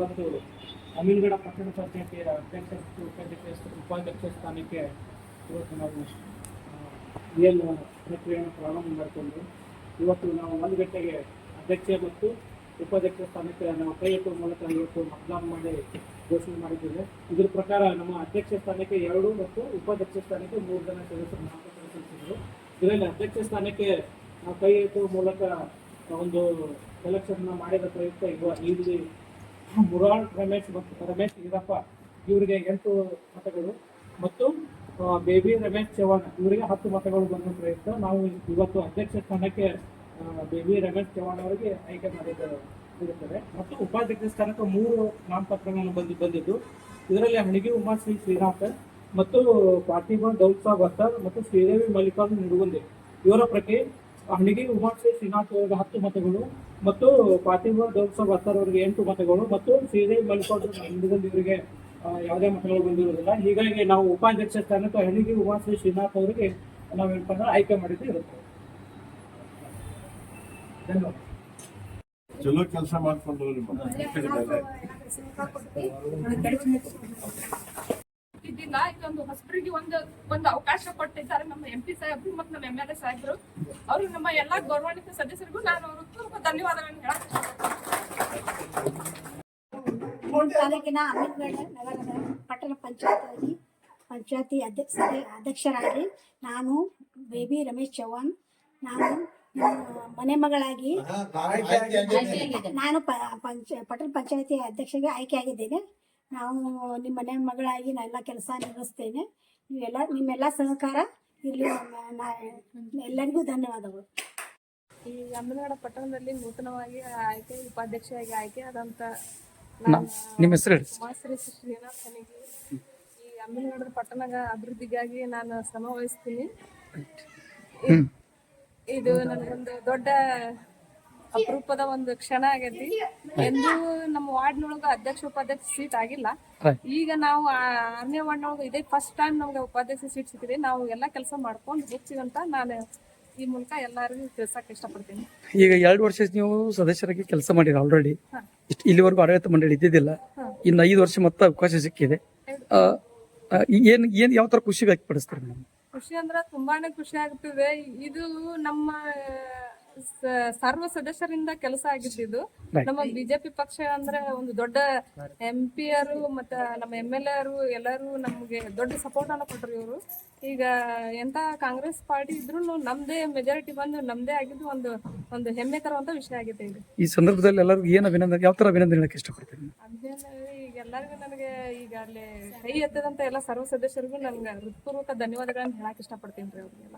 ಇವತ್ತು ಅಮೀನ್ಗಡ ಪಟ್ಟಣ ಪಂಚಾಯತಿಯ ಅಧ್ಯಕ್ಷ ಉಪಾಧ್ಯಕ್ಷ ಉಪಾಧ್ಯಕ್ಷ ಸ್ಥಾನಕ್ಕೆ ಇವತ್ತು ನಾವು ಏನು ಪ್ರಕ್ರಿಯೆಯನ್ನು ಪ್ರಾರಂಭ ಮಾಡಿಕೊಂಡು ಇವತ್ತು ನಾವು ಒಂದು ಗಂಟೆಗೆ ಅಧ್ಯಕ್ಷ ಮತ್ತು ಉಪಾಧ್ಯಕ್ಷ ಸ್ಥಾನಕ್ಕೆ ನಾವು ಕೈ ಎತ್ತುವ ಮೂಲಕ ಇವತ್ತು ಮತದಾನ ಮಾಡಿ ಘೋಷಣೆ ಮಾಡಿದ್ದೇವೆ. ಇದ್ರ ಪ್ರಕಾರ ನಮ್ಮ ಅಧ್ಯಕ್ಷ ಸ್ಥಾನಕ್ಕೆ ಎರಡು ಮತ್ತು ಉಪಾಧ್ಯಕ್ಷ ಸ್ಥಾನಕ್ಕೆ ಮೂರು ಜನ ಸದಸ್ಯರು ನಾಮಪತ್ರ ಸಲ್ಲಿಸಿದರು ಇದರಲ್ಲಿ ಅಧ್ಯಕ್ಷ ಸ್ಥಾನಕ್ಕೆ ನಾವು ಕೈ ಮೂಲಕ ಒಂದು ಸೆಲೆಕ್ಷನ್ ಮಾಡಿದ ಪ್ರಯುಕ್ತ ಈಗ ಇಲ್ಲಿ ಮುರಾಳ್ ರಮೇಶ್ ಮತ್ತು ರಮೇಶ್ ಈರಪ್ಪ ಇವರಿಗೆ ಎಂಟು ಮತಗಳು ಮತ್ತು ಬೇಬಿ ರಮೇಶ್ ಚವಾಣ್ ಇವರಿಗೆ ಹತ್ತು ಮತಗಳು ಬಂದ ಪ್ರಯತ್ನ ನಾವು ಇವತ್ತು ಅಧ್ಯಕ್ಷ ಸ್ಥಾನಕ್ಕೆ ಬೇಬಿ ರಮೇಶ್ ಚವಾಣ್ ಅವರಿಗೆ ಆಯ್ಕೆ ಮಾಡಿದ ಇರುತ್ತದೆ. ಮತ್ತು ಉಪಾಧ್ಯಕ್ಷ ಸ್ಥಾನಕ್ಕೆ ಮೂರು ನಾಮಪತ್ರಗಳನ್ನು ಬಂದು, ಬಂದಿದ್ದು. ಇದರಲ್ಲಿ ಹಣಗಿ ಉಮಾಶ್ರೀ ಶ್ರೀನಾಥ್ ಮತ್ತು ಪಾರ್ಥಿಬ ದೌದ್ ಸಾಬ್ ಅತ್ತರ್ ಮತ್ತು ಶ್ರೀದೇವಿ ಮಲ್ಲಿಕಾರ್ಜುನ್ ನಿಡುಗುಂದೆ. ಇವರ ಪ್ರತಿ ಹಣಗಿ ಉಮಾಶ್ರೀ ಶ್ರೀನಾಥ್ ಅವರಿಗೆ ಹತ್ತು ಮತಗಳು ಮತ್ತು ದೌದ್ ಸಾಬ್ ಅತ್ತರ್ ಅವರಿಗೆ ಎಂಟು ಮತಗಳು ಮತ್ತು ಸೀರೆ ಮಲ್ಲಿಕಾರ್ಜುನ್ ನಿಡುಗುಂದೆ ಇವರಿಗೆ ಯಾವುದೇ ಮತಗಳು ಬಂದಿರೋದಿಲ್ಲ. ಹೀಗಾಗಿ ನಾವು ಉಪಾಧ್ಯಕ್ಷ ಸ್ಥಾನಕ್ಕೆ ಹಣಿಗೆ ಉಮಾಶ್ರೀ ಶ್ರೀನಾಥ್ ಅವರಿಗೆ ನಾವು ಅಂದ್ರೆ ಆಯ್ಕೆ ಮಾಡಿದ್ದು ಇರುತ್ತೆ ಧನ್ಯವಾದ. ಚಲೋ ಕೆಲಸ ಮಾಡ್ಕೊಂಡು ಇದ್ದಿಲ್ಲ ಇದೊಂದು ಹೊಸಬರಿಗೆ ಒಂದು ಒಂದು ಅವಕಾಶ ಕೊಟ್ಟಿದ್ದಾರೆ ನಮ್ಮ ಎಂ ಪಿ ಸಾಹೇಬ್ರು ಮತ್ತು ನಮ್ಮ ಎಂ ಎಲ್ ಎ ಸಾಹೇಬ್ರು. ಅವರು ನಮ್ಮ ಎಲ್ಲಾ ಗೌರವಾನ್ವಿತ ಸದಸ್ಯರಿಗೂ ನಾನು ಅವರು ತುಂಬ ಧನ್ಯವಾದಗಳನ್ನು ಹೇಳಕ್ ತಾಲೂಕಿನ ಅಮೀನ್ಗಢ ನಗರದ ಪಟ್ಟಣ ಪಂಚಾಯತ್ ಪಂಚಾಯತಿ ಅಧ್ಯಕ್ಷ ಅಧ್ಯಕ್ಷರಾಗಿ ನಾನು ಬೇಬಿ ರಮೇಶ್ ಚೌಹಾಣ್. ನಾನು ಮನೆ ಮಗಳಾಗಿ ನಾನು ಪ- ಪಂಚ ಪಟ್ಟಣ ಪಂಚಾಯತಿ ಅಧ್ಯಕ್ಷಗೆ ಆಯ್ಕೆಯಾಗಿದ್ದೇನೆ ನಾವು ನಿಮ್ಮ ಮನೆ ಮಗಳಾಗಿ ನಾ ಎಲ್ಲ ಕೆಲಸ ನಿರ್ವಹಿಸ್ತೇನೆ ನೀವೆಲ್ಲ ನಿಮ್ಮೆಲ್ಲ ಸಹಕಾರ ಇರಲಿ ಎಲ್ಲರಿಗೂ ಧನ್ಯವಾದಗಳು. ಈ ಅಮ್ಮನಗಡ ಪಟ್ಟಣದಲ್ಲಿ ನೂತನವಾಗಿ ಆಯ್ಕೆ ಉಪಾಧ್ಯಕ್ಷೆಯಾಗಿ ಆಯ್ಕೆ ಆದಂತ ನಿಮ್ಮ ಹೆಸರು ಶ್ರೀನಾಥ್ ನನಗೆ ಈ ಅಮ್ಮನಗಡದ ಪಟ್ಟಣದ ಅಭಿವೃದ್ಧಿಗಾಗಿ ನಾನು ಶ್ರಮ ವಹಿಸ್ತೀನಿ. ಇದು ನನಗೊಂದು ದೊಡ್ಡ ಅಪರೂಪದ ಒಂದು ಕ್ಷಣ ಆಗೈತಿ. ಎಂದೂ ವಾರ್ಡ್ನೊಳಗ ಅಧ್ಯಕ್ಷ ಉಪಾಧ್ಯಕ್ಷ ಸೀಟ್ ಆಗಿಲ್ಲ. ಈಗ ನಾವು ಆರನೇ ವಾರ್ಡ್ನೊಳಗ ಇದೇ ಫಸ್ಟ್ ಟೈಮ್ ನಮ್ಗೆ ಉಪಾಧ್ಯಕ್ಷ ಸೀಟ್ ಸಿಕ್ಕಿದೆ. ನಾವು ಎಲ್ಲ ಕೆಲಸ ಮಾಡ್ಕೊಂಡು ಹೋಗ್ತೀವಿ ಅಂತ ನಾನು ಈ ಮೂಲಕ ಎಲ್ಲರಿಗೂ ತಿಳ್ಸಕ್ ಇಷ್ಟಪಡ್ತೀನಿ. ಈಗ ಎರಡು ವರ್ಷ ನೀವು ಸದಸ್ಯರಾಗಿ ಕೆಲಸ ಮಾಡಿರಿ ಆಲ್ರೆಡಿ ಇಲ್ಲಿವರೆಗೂ ಆಡಳಿತ ಮಂಡಳಿ ಇದ್ದಿದ್ದಿಲ್ಲ. ಇನ್ನು ಐದು ವರ್ಷ ಮತ್ತೆ ಅವಕಾಶ ಸಿಕ್ಕಿದೆ. ಏನ್ ಏನ್ ಯಾವ ತರ ಖುಷಿ ವ್ಯಕ್ತಪಡಿಸ್ತಾರೆ ಖುಷಿ ಅಂದ್ರೆ ತುಂಬಾನೇ ಖುಷಿ ಆಗ್ತಿದೆ. ಇದು ನಮ್ಮ ಸರ್ವ ಸದಸ್ಯರಿಂದ ಕೆಲಸ ಆಗಿದ್ದು ಇದು ನಮ್ಮ ಬಿಜೆಪಿ ಪಕ್ಷ ಅಂದ್ರೆ ಒಂದು ದೊಡ್ಡ ಎಂ ಪಿಯರು ಮತ್ತ ನಮ್ಮ ಎಂ ಎಲ್ ಎರು ಎಲ್ಲರೂ ನಮ್ಗೆ ದೊಡ್ಡ ಸಪೋರ್ಟ್ ಅನ್ನ ಕೊಟ್ರು ಇವರು. ಈಗ ಎಂತ ಕಾಂಗ್ರೆಸ್ ಪಾರ್ಟಿ ಇದ್ರು ನಮ್ದೇ ಮೆಜಾರಿಟಿ ಬಂದು ನಮ್ದೇ ಆಗಿದ್ದು ಒಂದು ಒಂದು ಹೆಮ್ಮೆ ತರುವಂತ ವಿಷಯ ಆಗಿದೆ ಇದು ಈ ಸಂದರ್ಭದಲ್ಲಿ ಎಲ್ಲರಿಗೂ ಏನು ಅಭಿನಂದನೆ ಯಾವ ತರ ಅಭಿನಂದನೆ ಹೇಳಕ್ಕೆ ಇಷ್ಟಪಡ್ತೀನಿ ನನಗೆ ಈಗ ಅಲ್ಲಿ ಕೈ ಎತ್ತದಂತ ಎಲ್ಲ ಸರ್ವ ಸದಸ್ಯರಿಗೂ ನನ್ಗೆ ಹೃತ್ಪೂರ್ವಕ ಧನ್ಯವಾದಗಳನ್ನ ಹೇಳಕ್ ಇಷ್ಟಪಡ್ತೀನಿ ರೀ ಅವ್ರಿಗೆಲ್ಲ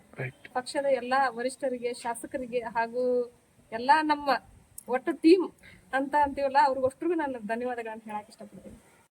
ಪಕ್ಷದ ಎಲ್ಲಾ ವರಿಷ್ಠರಿಗೆ ಶಾಸಕರಿಗೆ ಹಾಗೂ ಎಲ್ಲಾ ನಮ್ಮ ಒಟ್ಟು ಟೀಮ್ ಅಂತ ಅಂತೀವಲ್ಲ ಅವ್ರಿಗೋಷ್ಟ್ರಿಗೂ ನಾನು ಧನ್ಯವಾದಗಳನ್ನ ಹೇಳಕ್ ಇಷ್ಟಪಡ್ತೀನಿ.